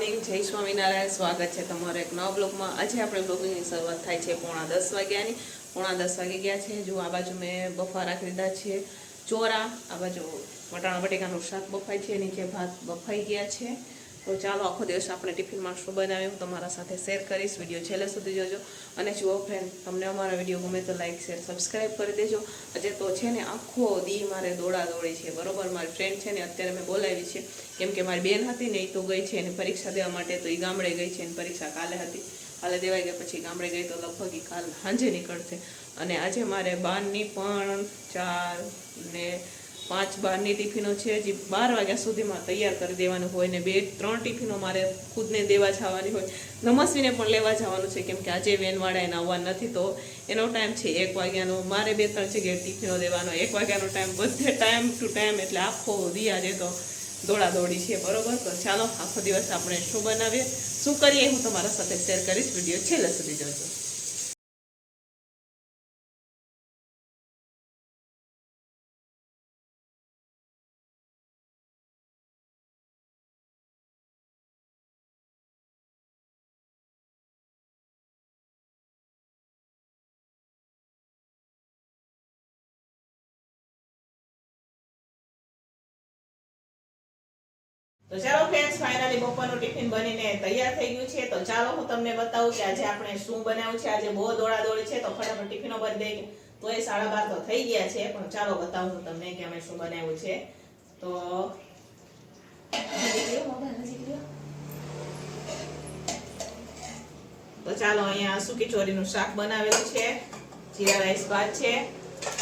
Morning, જય સ્વામિનારાયણ. સ્વાગત છે તમારો એક નવા બ્લોગમાં. આજે આપણે બ્લોગિંગની શરૂઆત થાય છે પોણા દસ વાગ્યાની. પોણા દસ વાગી ગયા છે. જો આ બાજુ મેં બફારા ખરીદા છે. ચોરા, આ બાજુ વટાણા, બટેકાનું શાક બફાય છે. નીચે ભાત બફાઈ ગયા છે. તો ચાલો આખો દિવસ આપણે ટિફિનમાં શું બનાવ્યું તમારા સાથે શેર કરીશ. વીડિયો છેલ્લે સુધી જોજો. અને જુઓ ફ્રેન્ડ તમને અમારા વીડિયો ગમે તો લાઈક શેર સબસ્ક્રાઈબ કરી દેજો. આજે તો છે ને આખો દી મારે દોડા દોડી છે. બરોબર? મારી ફ્રેન્ડ છે ને અત્યારે મેં બોલાવી છે. કેમ કે મારી બેન હતી ને એ તો ગઈ છે અને પરીક્ષા દેવા માટે, તો એ ગામડે ગઈ છે અને પરીક્ષા કાલે હતી. કાલે દેવાઈ ગઈ પછી ગામડે ગઈ તો લગભગ એ કાલ સાંજે નીકળશે. અને આજે મારે બારની પણ ચાર ને પાંચ બારની ટિફિનો છે, હજી બાર વાગ્યા સુધીમાં તૈયાર કરી દેવાનું હોય ને બે, ત્રણ ટિફિનો મારે ખુદને દેવા જવાની હોય. નમસ્વીને પણ લેવા જવાનું છે, કેમ કે આજે વેનવાળા એને આવવા નથી, તો એનો ટાઈમ છે એક વાગ્યાનો. મારે બે, ત્રણ જગ્યાએ ટિફિનો દેવાનો. એક વાગ્યાનો ટાઈમ, બધે ટાઈમ ટુ ટાઈમ, એટલે આખો દી આજે તો દોડા દોડી છે, બરોબર? તો ચાલો, આખો દિવસ આપણે શું બનાવીએ? શું કરીએ હું તમારા સાથે શેર કરીશ. વીડિયો છેલ્લે સુધી જોજો. તો ચાલો ફ્રેન્ડ્સ ફાઇનલી બપોરનું ટિફિન બનીને તૈયાર થઈ ગયું છે. તો ચાલો હું તમને બતાવું કે આજે આપણે શું બનાવ્યું છે. આજે બહુ દોડા દોડી છે, તો ફટાફટ ટિફિનો ભરી દઈએ તો એ સાડા તો થઈ ગયા છે, પણ ચાલો બતાવું હું તમને કે અમે શું બનાવ્યું છે. તો. તો ચાલો અહીંયા સૂકી ચોરીનું શાક બનાવેલું છે. જીરા રાઈસ ભાત છે.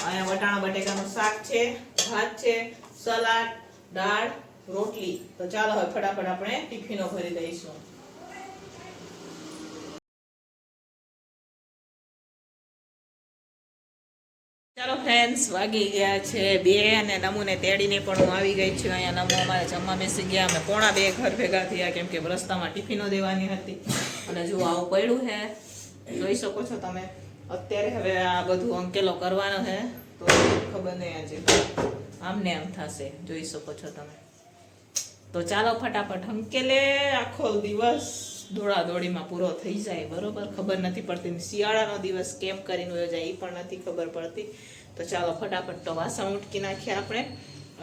અહીંયા વટાણા બટેકાનું શાક છે, ભાત છે, સલાડ, દાળ રોટલી. તો ચાલો હવે ફટાફટ આપણે ટિફિનો ભરી દઈશું. ચાલો ફ્રેન્ડ્સ વાગી ગયા છે બે અને નમુને તેડીને પણ હું આવી ગઈ છું. અહીંયા નમુ અમારે જમવા બેસી ગયા. અમે પોણા બે ઘર ભેગા થયા, કેમ કે રસ્તામાં ટિફિનો દેવાની હતી. અને જો આવું પડ્યું છે જોઈ શકો છો તમે. અત્યારે હવે આ બધું અંકેલો કરવાનો છે તો ખબર નહીં આજે. આમને આમ થશે. જોઈ શકો છો તમે. તો ચાલો ફટાફટ હંકેલે આખો દિવસ દોડાદોડીમાં પૂરો થઈ જાય, બરોબર? ખબર નથી પડતી શિયાળાનો દિવસ કેમ કરીને યોજાય એ પણ નથી ખબર પડતી. તો ચાલો ફટાફટ તો વાસણ ઉટકી નાખીએ આપણે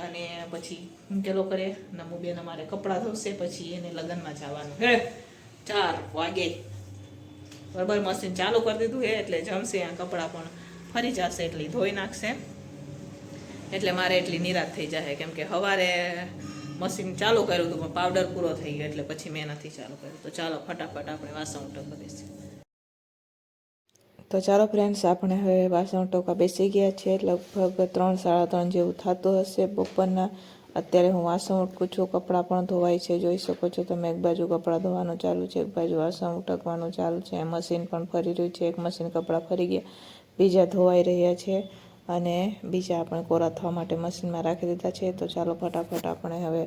અને પછી હંકેલો કરે નમુ બેન અમારે કપડાં ધોશે, પછી એને લગ્નમાં જવાનું. હે? ચાર વાગે. બરોબર, મશીન ચાલુ કરી દીધું હે એટલે જમશે આ કપડાં પણ. ફરી જશે એટલે ધોઈ નાખશે. એટલે મારે એટલી નિરાશ થઈ જાય કેમ કે સવારે મશીન ચાલુ કર્યું હતું, પણ પાવડર પૂરો થઈ ગયો એટલે પછી મેં નથી ચાલુ કર્યું. તો ચાલો, ફટાફટ આપણે વાસણ ઉટકવા બેસીએ. તો ચાલો ફ્રેન્ડ્સ આપણે હવે વાસણ ટોકા બેસી ગયા છે લગભગ ત્રણ, સાડા ત્રણ જેવું થતું હશે બપોરના. અત્યારે હું વાસણ ઉટકું છું, કપડાં પણ ધોવાય છે. જોઈ શકો છો તમે, એક બાજુ કપડાં ધોવાનું ચાલુ છે, એક બાજુ વાસણ ઉટકવાનું ચાલુ છે. મશીન પણ ફરી રહ્યું છે, એક મશીન કપડાં ફરી ગયા. બીજા ધોવાઈ રહ્યા છે. અને બીજા આપણે કોરા થવા માટે મશીનમાં રાખી દીધા છે. તો ચાલો ફટાફટ આપણે હવે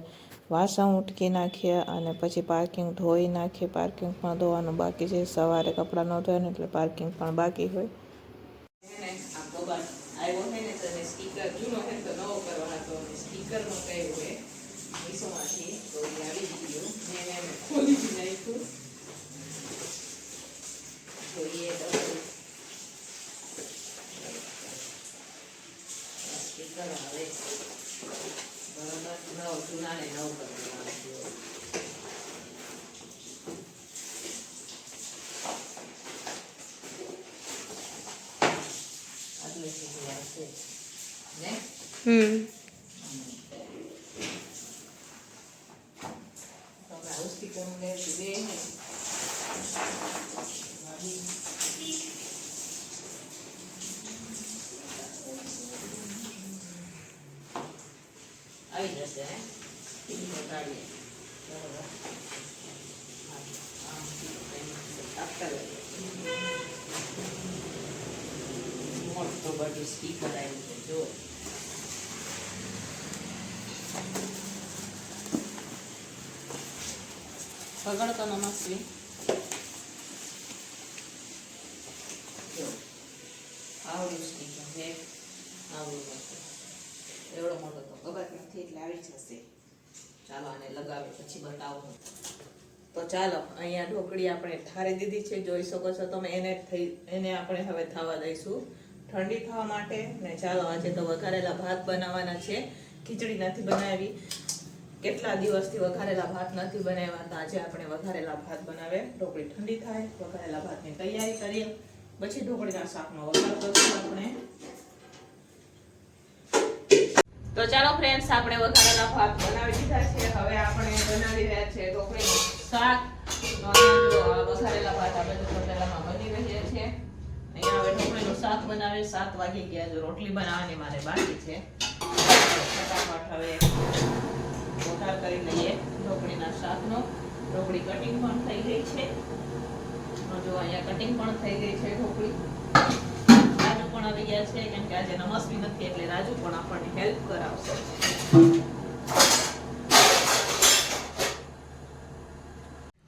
વાસણ ઉટકી નાખીએ અને પછી પાર્કિંગ ધોઈ નાખીએ. પાર્કિંગ પણ ધોવાનું બાકી છે. સવારે કપડાં ન ધોયા એટલે પાર્કિંગ પણ બાકી હોય એને આ કબાટ આવ્યો છે ને તો એને સ્ટીકર જૂનો છે તો નવો કરવાનો હતો અને સ્ટીકરનો કયો હોય મીશોમાંથી તો એ આવી ગયું મેં એને એને ખોલી બી નાખ્યું તો એ ડબલ સ્ટીકર આવે બરાબર નવ જૂનાને નવ કરી દેવાનું આટલે સુધી આવશે ને હમ તમે આવું સ્ટીકર લે બે ને ટીવી બતાડીએ બરાબર. મોટું બધું સ્ટીકર આવ્યું છે જો. પકડતો નમસ્વી જો આવડું સ્ટીકર છે આવડું મોટું એવડો મોટો તો ખબર નથી એટલે આવી જશે. ચાલો આને લગાવે પછી બતાવું તો ચાલો, અહીંયા ઢોકળી આપણે ઠારી દીધી છે, જોઈ શકો છો તમે, એને થઈ, એને આપણે હવે થવા દઈશું. ઠંડી થવા માટે, ને ચાલો આજે તો વઘારેલા ભાત બનાવવાના છે. ખીચડી નથી બનાવી. કેટલા દિવસથી વઘારેલા ભાત નથી બનાવ્યા તો આજે આપણે વઘારેલા ભાત બનાવે. ઢોકળી ઠંડી થાય, વઘારેલા ભાતની તૈયારી કરીએ. પછી ઢોકળીના શાકમાં વઘાર કરશું આપણે. તો ચાલો ફ્રેન્ડ્સ આપણે વઘારેલા ભાત બનાવી દીધા છે. હવે આપણે બનાવી રહ્યા છે ઢોકળીનું શાક. વઘારેલા ભાત આપણે બધું પટેલામાં બની રહ્યા છે. અહીંયા હવે ઢોકળીનું શાક બનાવે, સાત વાગી ગયા જો રોટલી બનાવવાની મારે બાકી છે. ફટાફટ હવે વઘાર કરી લઈએ ઢોકળીના શાકનો. ઢોકળી કટિંગ પણ થઈ ગઈ છે. જો અહીંયા કટિંગ પણ થઈ ગઈ છે ઢોકળી. પણ આવી ગયા છે, કેમ કે આજે નમસ્વી નથી એટલે રાજુ પણ આપણને હેલ્પ કરાવશે.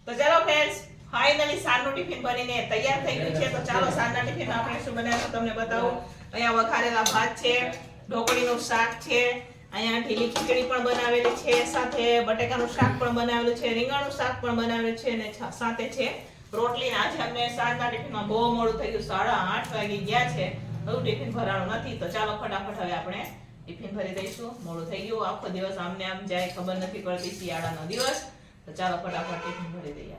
તો ચાલો ફ્રેન્ડ્સ ફાઇનલી સાંજનું ટિફિન બનીને તૈયાર થઈ ગયું છે. તો ચાલો સાંજના ટિફિન આપણે શું બનાવ્યું તમને બતાવું. અહીંયા વઘારેલા ભાત છે, ઢોકળીનું શાક છે, અહીંયા ઢીલી ખીચડી પણ બનાવેલી છે, સાથે બટેકાનું શાક પણ બનાવેલું છે, રીંગણનું શાક પણ બનાવેલું છે અને સાથે છે રોટલી આજે અમને સાંજના ટિફિનમાં બહુ મોડું થઈ ગયું, સાડા આઠ વાગી ગયા છે. હજુ ટિફિન ભરાણું નથી, તો ચાલો ફટાફટ હવે આપણે ટિફિન ભરી દઈશું. મોડું થઈ ગયું, આખો દિવસ આમને આમ જાય ખબર નથી પડતી શિયાળાનો દિવસ. તો ચાલો ફટાફટ ટિફિન ભરી દઈએ.